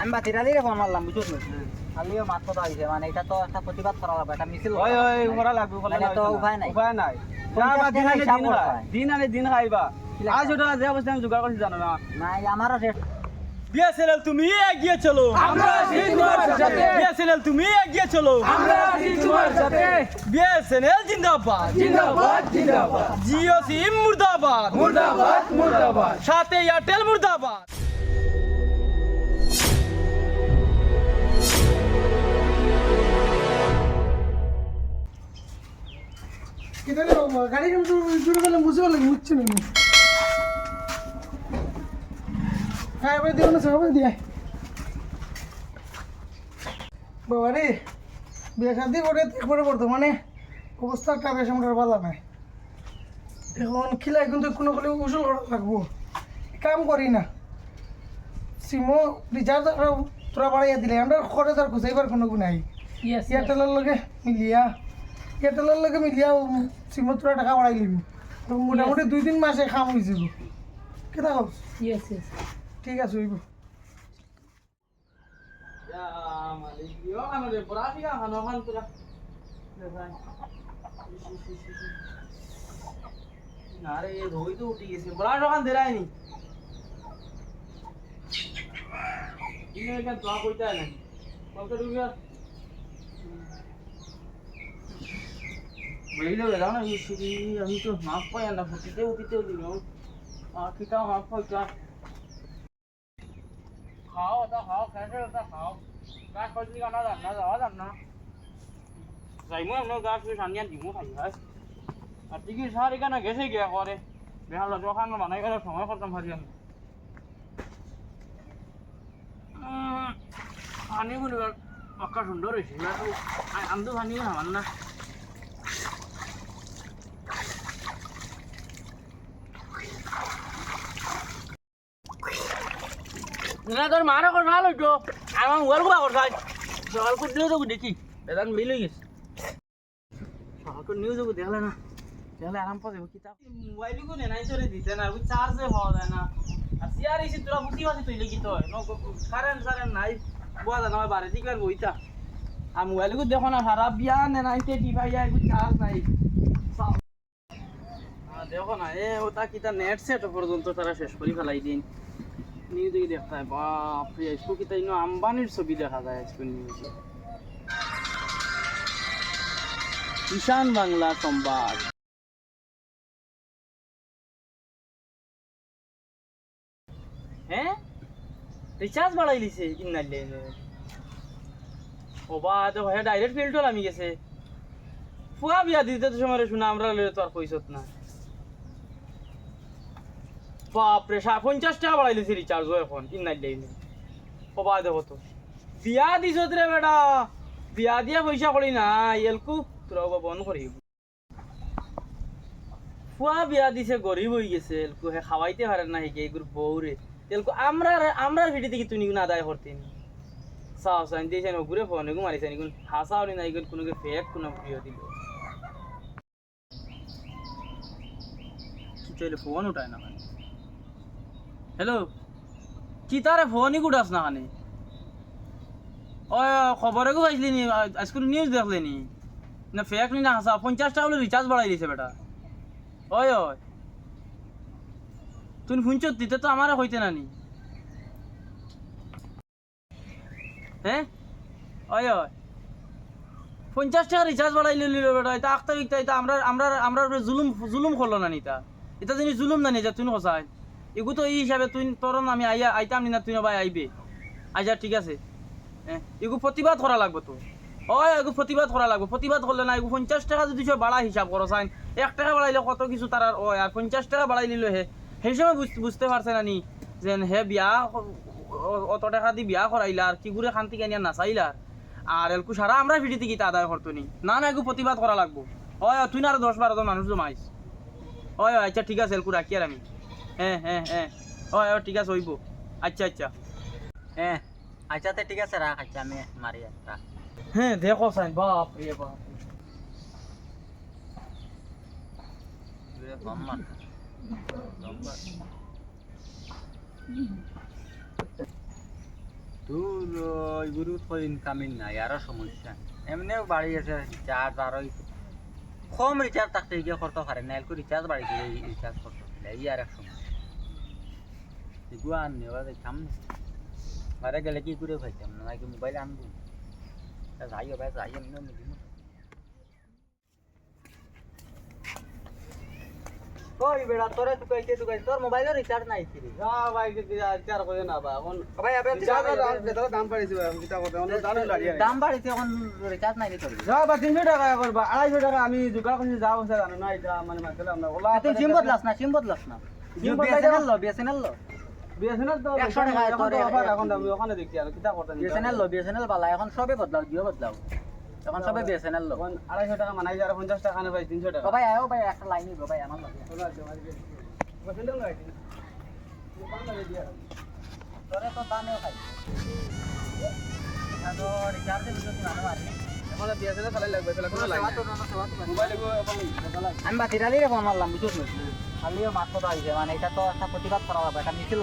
আমি বাতিটা দিয়ে ফোন মারলাম বুঝছ খালিও মাত কথা হয়েছে মানে এটা তো একটা প্রতিবাদ করা লাগবে একটা মিছিল ওই ওই করা লাগবে। তো উপায় নাই। উপায় নাই। দিন আনে দিন করতে খাই। দিন আনে দিন খাইবা কি লাগবে? আজ ওটা যে অবস্থা আমি জোগাড় করছি জানো না? নাই আমারও শেষ বিএসএনএল তুমি এগিয়ে চলো। আমরা আছি তোমার সাথে। বিএসএনএল তুমি এগিয়ে চলো। আমরা আছি তোমার সাথে। বিএসএনএল জিন্দাবাদ। জিন্দাবাদ জিন্দাবাদ। জিও সিম মুর্দাবাদ। মুর্দাবাদ মুর্দাবাদ। সাথে এয়ারটেল মুর্দাবাদ। কিদারে গাড়ি কিন্তু শুরু করলে বুঝে বলে বুঝছে না হ্যাঁ এবার দিও না সবাই দিয়ে। বাবা রে বিয়ে শান্তি করে একবারে বর্তমানে অবস্থাটা বেশ আমরা নাই এখন খিলাই কিন্তু কোনো করে উসুল করা লাগবো। কাম করি না। সিমো রিচার্জ তোরা বাড়াইয়া দিলে আমরা খরচ আর খুঁজাইবার কোনো গুণ নাই এয়ারটেলের লগে মিলিয়া। এয়ারটেলের লগে মিলিয়া সিমো তোরা টাকা বাড়াই লিবি তো মোটামুটি দুই তিন মাসে খাম হয়ে যাব কেটা কব ঠিক আছে হইব। আরে রোই তো উঠে গেছে। বড় দোকান দেরায়নি ইনে কেন তো কইতা না কত রুপিয়া বেরিয়ে যাবে দাও না আমি তো মাপ পাই না ফুটিতে উঠিতেও দিল আর কিটাও মাপ পাইতা খাও ওটা খাও খেয়ে ওটা খাও। গাছ কইলি কানা? জান না যাওয়া জান না। যাইমু আমরা গাছ ফির সানিয়া দিমু খাই হয়? আর টিকিট সার এখানে গেছে গিয়া করে বেহাল যখন বানাই গেলে সময় করতাম ভারি আমি উম, পানি গুলো পাক্কা সুন্দর হয়েছে আমি তো আমার না। না তোর মারা কথা হলো তো আমার মোবাইল কোথা করছাই সকাল করে নিউজ দেখি বেদান মিল গেছে। সকাল করে নিউজ দেখলে না দেখলে আরাম পাবে কিতাব মোবাইল কো নেনাই চলে দিতে না, ওই চার্জে হওয়া যায় না। আর সিআর এসে তোরা বুঝি বাজি তুই কি তো কারেন্ট সারেন্ট নাই বোয়া জানা হয় বারে দিকে বইতা। আর মোবাইল কো দেখো না, সারা বিয়া নেনাইতে ডিভাই যায় চার্জ নাই। দেখো না, এ ওটা কিতা নেট সেট পর্যন্ত তারা শেষ করে ফেলাই দিন। নিউজ দেখি দেখতে হয় ইনো আম্বানির ছবি দেখা যায় আজকে নিউজে ঈশান বাংলা সংবাদ। হ্যাঁ? রিচার্জ বাড়াই লিছে ইন্নাইলে ও বা, তো ভাই ডাইরেক্ট আমি গেছে। ফুয়া বিয়া দিতে তো সময় শুনা, আমরা তো আর কইছত না বাপরে পঞ্চাশ টাকা বাড়াই লিছে রিচার্জ এখন ইন্নাইলে ও বা দেখো তো। বিয়া দিছত রে বেটা, বিয়া দিয়া পয়সা করি না এলকু তোরা বন্ধ করি ফুয়া বিয়া দিছে গরিব হয়ে গেছে, এলকু, হে খাওয়াইতে পারে না হেকে এগুর বউরে এলকু আমরা আমরা ভিডি দেখি তুমি না আদায় করতেন সাও সাইন দিয়েছেন ওগুরে ফোন এগু মারিছেন এগুন হাসাও নি না এগুন কোনো ফেক কোনো প্রিয় দিল। চাইলে ফোন উঠায় না হ্যালো কি তারে ফোনই উঠাস না খানে ও খবরে গো পাইছিলি নি? আজকে নিউজ দেখলে নি? না ফেক নি না হাসা পঞ্চাশ টাকা বলে রিচার্জ বাড়াই দিছে বেটা। ওই ওই তুমি শুনছো দিতে তো আমারে হইতে না নি? হ্যাঁ ওই ওই পঞ্চাশ টাকা রিচার্জ বাড়াই লিলি বেটা। এটা আখতা বিকতা এটা আমরা আমরা আমরা জুলুম জুলুম করল না নিতা এটা জিনিস জুলুম না নিজা তুই হসাই এগু তো এই হিসাবে তুই তোর আমি আইয়া আইতাম নি না তুই ভাই আইবে। আচ্ছা ঠিক আছে। হ্যাঁ এগু প্রতিবাদ করা লাগবে তো। ওই এগু প্রতিবাদ করা লাগবে। প্রতিবাদ করলে না এগু পঞ্চাশ টাকা যদি সে বাড়া হিসাব করো চাইন এক টাকা বাড়াইলে কত কিছু তার ওই আর পঞ্চাশ টাকা বাড়াই নিল হে সেই সময় বুঝ- বুঝতে পারছে না নি যে হে বিয়া অত টাকা দি বিয়া করাইলা আর কি করে খান্তি কেনিয়া নাচাইলা। আর এলকু সারা আমরা ভিডিতে গীতা আদায় করতো নি। না না এগু প্রতিবাদ করা লাগবো। ওই তুই না আরও দশ বারো জন মানুষ জমাইস। ওই, আচ্ছা ঠিক আছে এলকু রাখি আর আমি। হ্যাঁ হ্যাঁ হ্যাঁ। ওই ওই, ঠিক আছে হইব। আচ্ছা আচ্ছা। হ্যাঁ। আচ্ছা তো ঠিক আছে রাখ আচ্ছা আমি মারি রাখ। হ্যাঁ দেখো সাইন বাপ রে বাপ তো ইনকামিং নাই আরও সমস্যা। এমনিও বাড়ি আছে রিচার্জ আর কম রিচার্জ থাকতে গিয়ে করতে পারে? না এলকো রিচার্জ বাড়ি গিয়ে রিচার্জ করতে পারে এই এক সমস্যা। নেওয়া যাইতাম না বাইরে গেলে কি করে পাইতাম না নাকি মোবাইল আনব যাই হবে যাই এমনি এমনি দিমু। কই বেড়া তোরে তুকাইতে তুকাইতে তোর মোবাইলের রিচার্জ নাই কি রে যা ভাই বিচার করে না বা এখন ভাই আবে দাম পাইছে ভাই আমি কিতা করতে অন্য দাম লাড়ি দাম বাড়িতে এখন রিচার্জ নাই তোর যা বা 300 টাকা করবা 250 টাকা আমি জোগাড় যাও না এটা মানে মাসলে আমরা ওলা তুই সিম বদলাস না সিম বদলাস না সিম বদলাই বিএসএনএল লো বিএসএনএল লো বিএসএনএল তো 100 টাকা এখন আমি ওখানে দেখছি আর কিতা করতে বিএসএনএল লো বিএসএনএল বালা এখন সবে বদলাও জিও বদলাও। এখন সবে বিএসএনএল লো। এখন 250 টাকা মানাই আর 50 টাকা না ভাই 300 টাকা। ভাই আয়ো ভাই একটা লাইন নিবো ভাই আমার লাগে। বসেন না তোরে তো দামেও খাই তো রিচার্জে বিদ্যুৎ না মারি আমি বাতিরালি রে ফোন মারলাম বুঝছ না খালিও মাত্র আইছে মানে এটা তো একটা প্রতিবাদ করা হবে এটা মিছিল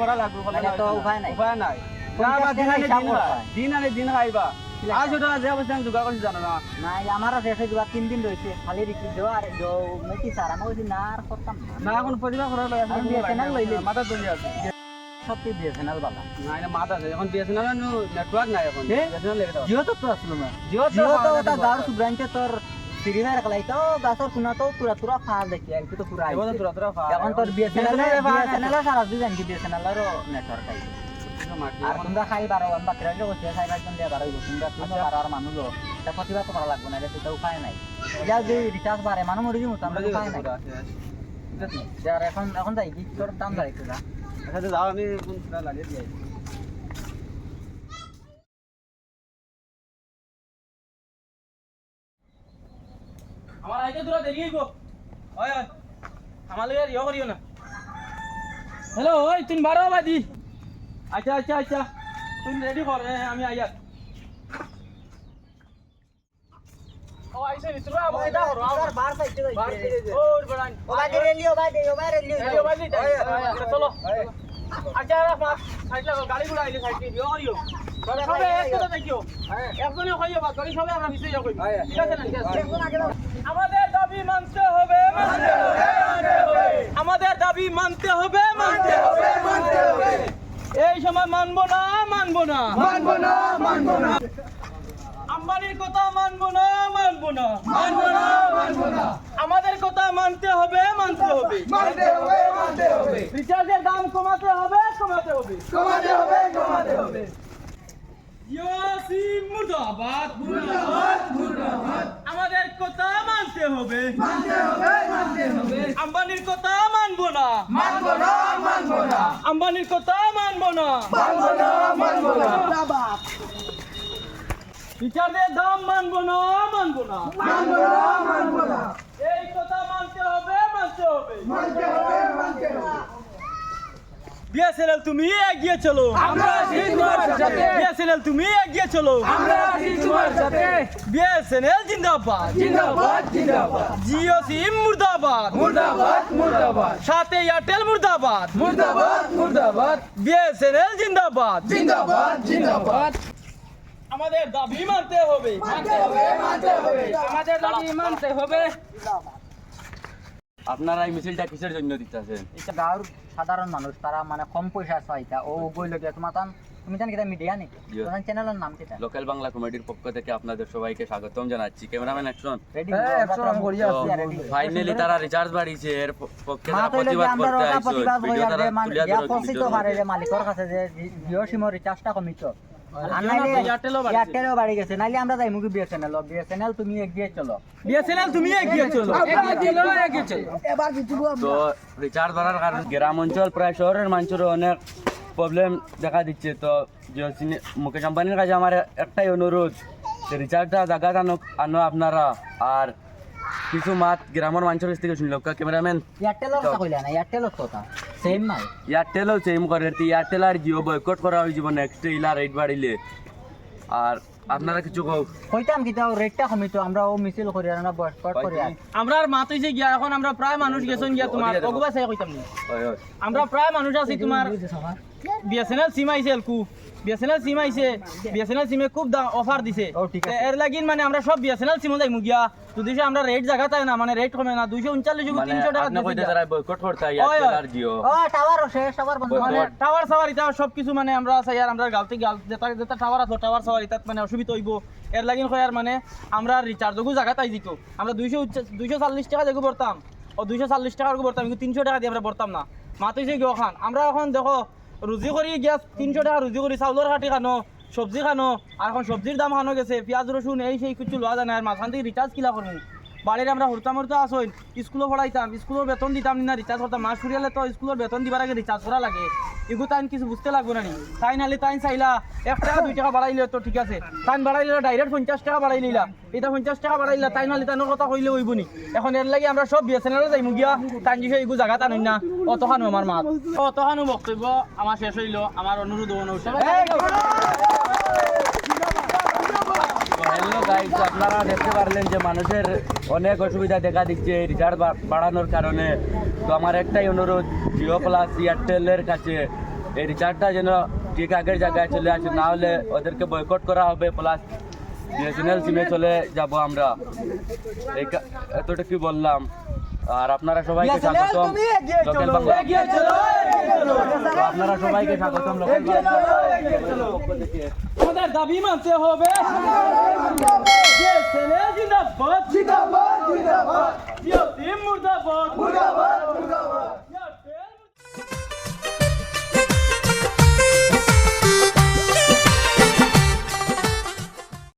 করা লাগবে। নাহলে তো উপায় নাই। উপায় নাই। পঞ্চাশ যা বা দিন আনে দিন করতে খাই। হয়। দিন আনে দিন খাইবা। কি লাগে? 250 টাকা যে অবস্থা আমি জোগাড় করছি জানো না। নাই আমার শেষে দিবা তিন দিন রয়েছে খালি রিকি দেওয়া আর মেকি স্যার আমি বলছি না আর করতাম না না এখন প্রতিভা করার লাগে। মাথা আছে। সত্যি বিএসএনএল বালা না এটা মাথা আছে। এখন বিএসএনএল নেটওয়ার্ক নাই এখন। বিএসএনএল লেগে দাও জিও তো তো আসলো না। জিও তো জিও তো ওটা বড়। গাঁর সুব্রাঞ্চে তোর সিরিভার রাখলাই তো গাছর শুনা তো পুরা পুরা ফাঁস দেখি আর কি তো পুরা এখন তো। তোরা এখন তোর বিএসএনএল BSNL এ ফা- বিএসএনএল সারা দুই জানকি বিএসএনএল এর নেটওয়ার্ক আইছে আর তোমরা খাই বারো আমরা কিরাইলে করছি খাই একজন দিয়ে বারো তোমরা তুমি বারো আর মানুষ এটা প্রতিবাদ করা লাগবে না এটা উপায় নাই। যা যে রিচার্জ বাড়ে মানুষ মরে যাব আমরা উপায় নাই। এখন এখন যাই কি? তোর দাম না আচ্ছা যাও আমি কোন পুরা লাগিয়ে দিয়ে। আমার আইতে তোরা দেরি হইব। আমার লগে ইয়ে করিও না। হ্যালো ওই তুমি বারো বাদি আচ্ছা আচ্ছা আচ্ছা। তুমি রেডি কর আমি আইয়া গাড়ি গুড়া আইলে সাইড দিও করিও সবে একসাথে দেখিও। একজনে কইও বাদ গাড়ি সবে আমরা মিশে যাও ঠিক আছে না আমাদের দাবি মানতে হবে মানতে হবে আমাদের দাবি মানতে হবে মানতে হবে মানতে হবে। এই সময় মানবো না মানবো না। মানবো না মানবো না। আম্বানির কথা মানবো না মানবো না। মানবো না মানবো না। আমাদের কথা মানতে হবে মানতে হবে। মানতে হবে মানতে হবে। রিচার্জের দাম কমাতে হবে কমাতে হবে। কমাতে হবে কমাতে হবে। ইয়াসিন মুর্দাবাদ। মুর্দাবাদ মুর্দাবাদ। আমাদের কথা মানতে হবে। মানতে হবে মানতে হবে। আম্বানির কথা মানবো না। মানবো না মানবো না। আম্বানির কথা মানবো না। মানবো না মানবো না। রিচার্জের দাম মানবো না মানবো না। মানবো না মানবো না। এই কথা মানতে হবে মানতে হবে। মানতে হবে মানতে হবে। বিএসএনএল তুমি এগিয়ে চলো। আমরা আছি তোমার সাথে। বিএসএনএল তুমি এগিয়ে চলো। আমরা আছি তোমার সাথে। বিএসএনএল জিন্দাবাদ। জিন্দাবাদ জিন্দাবাদ। জিও সিম মুর্দাবাদ। মুর্দাবাদ মুর্দাবাদ। সাথে এয়ারটেল মুর্দাবাদ। মুর্দাবাদ মুর্দাবাদ। বিএসএনএল জিন্দাবাদ। জিন্দাবাদ জিন্দাবাদ। আমাদের দাবি মানতে হবে। মানতে হবে মানতে হবে। আমাদের দাবি মানতে হবে। আপনারা এই মিছিলটা কিসের জন্য দিতেছেন? এটা গাঁর সাধারণ মানুষ তারা মানে কম পয়সা চাইতা ও গইল গিয়া তোমার তান তুমি জানি কিটা মিডিয়া নাকি? তোমার চ্যানেলের নাম কিটা লোকাল বাংলা কমেডির পক্ষ থেকে আপনাদের সবাইকে স্বাগতম জানাচ্ছি। Cameraman action. রেডি হ্যাঁ, করিয়া আছি। ফাইনালি তারা রিচার্জ বাড়িয়েছে। এর পক্ষে তারা যে প্রতিবাদ করতে আইছো ভিডিও তারা ইয়া ধরো। মালিকের কাছে যে জিও সিমর রিচার্জটা কমিত এয়ারটেলও বাড়ি গেছে। নাইলে আমরা যাই মুখে বিএসএনএল বিএসএনএল তুমি এগিয়ে চলো। বিএসএনএল তুমি এগিয়ে চলো। এগিয়ে তো রিচার্জ বাড়ার কারণে গ্রাম অঞ্চল প্রায় শহরের মানুষেরও অনেক প্রবলেম দেখা দিচ্ছে। তো মুকেশ আম্বানির কাছে আমার একটাই অনুরোধ রিচার্জটা জায়গাটা আনো আনো আপনারা। আর কিছু মাত গ্রামের মানুষের কাছ থেকে শুনল। ক্যামেরাম্যান এয়ারটেলের কথা কইলা না এয়ারটেলের কথা। সেম নাই। এয়ারটেলও সেম করে এয়ারটেল আর জিও বয়কট করা হয়ে যাব নেক্সট ইলা রেট বাড়িলে। আর আপনারা কিছু কও? কইতাম কি তাও রেটটা কমিত আমরা ও মিছিল করি আর আমরা বয়কট করি আমরা আর মাত হইছে গিয়া এখন আমরা প্রায় মানুষ গেছন গিয়া তোমার। অগুবা চাই কইতাম নি। আমরা প্রায় মানুষ আছি তোমার বিএসএনএল সিম আইছে এলকু। বিএসএনএল সিম আইছে বিএসএনএল সিমে খুব অফার দিছে। এর লাগিন মানে আমরা সব বিএসএনএল সিমও যাইমু গিয়া। যদি আমরা রেট জায়গা তাই না মানে রেট কমে না দুইশো উনচাল্লিশ মানে তিনশো টাকা বয়কট করতে টাওয়ার শেষ টাওয়ার বন্ধ। বন্ধ। মানে টাওয়ার সাওয়ার সব কিছু মানে আমরা চাই আর আমরা গালতে গাল যেটা যেটা টাওয়ার আছে টাওয়ার সাওয়ার ইতাত মানে অসুবিধা হইব। এর লাগিন কই আর মানে আমরা রিচার্জও জায়গা তাই দিত আমরা দুইশো দুইশো চল্লিশ টাকা দেখো বলতাম ও দুইশো চল্লিশ টাকা বলতাম কিন্তু তিনশো টাকা দিয়ে আমরা বলতাম না। মাতিছে গিয়ে আমরা এখন দেখো রুজি করি গ্যাস তিনশো টাকা রুজি করি চাউলের কাঠি খানো। সবজি খানো, আর এখন সবজির দাম খানো গেছে, পেঁয়াজ, রসুন, এই সেই কিছু লওয়া যায় না, আর মাঝখান থেকে রিচার্জ কিলা করব। বাড়ির আমরা হরতাম হরতা আসই স্কুলও পড়াইতাম স্কুলের বেতন দিতাম না রিচার্জ করতাম মাস ফুরিয়ালে তো স্কুলের বেতন দিবার আগে রিচার্জ করা লাগে। এগুলো তাইন কিছু বুঝতে লাগবে না তাই নাহলে তাইন চাইলা, এক টাকা, দুই টাকা বাড়াইলে তো ঠিক আছে। তাইন বাড়াইলে ডাইরেক্ট পঞ্চাশ টাকা বাড়াই নিলা। এটা পঞ্চাশ টাকা বাড়াইলা তাই নাহলে তাইনের কথা কইলে হইব নি? এখন এর লাগে আমরা সব বিএসএনএল যাইমু গিয়া। তাইন যে এগুলো জায়গা টানুন না? অতখানো আমার মাত। অতখানো বক্তব্য আমার শেষ হইল। আমার অনুরোধ অনুষ্ঠিত হ্যালো গাইস আপনারা দেখতে পারলেন যে মানুষের অনেক অসুবিধা দেখা দিচ্ছে এই রিচার্জ বাড়ানোর কারণে। তো আমার একটাই অনুরোধ জিও প্লাস এয়ারটেলের কাছে। এই রিচার্জটা যেন ঠিক আগের জায়গায় চলে আসে না হলে ওদেরকে বয়কট করা হবে। প্লাস বিএসএনএল সিমে চলে যাব আমরা। এতটুকু বললাম। আর আপনারা সবাইকে স্বাগতম। লোকাল বাংলা। আপনারা সবাইকে স্বাগতম লোকাল বাংলা। আমাদের দাবি মানতে হবে বিএসএনএল জিন্দাবাদ জিন্দাবাদ জিন্দাবাদ মুর্দাবাদ মুর্দাবাদ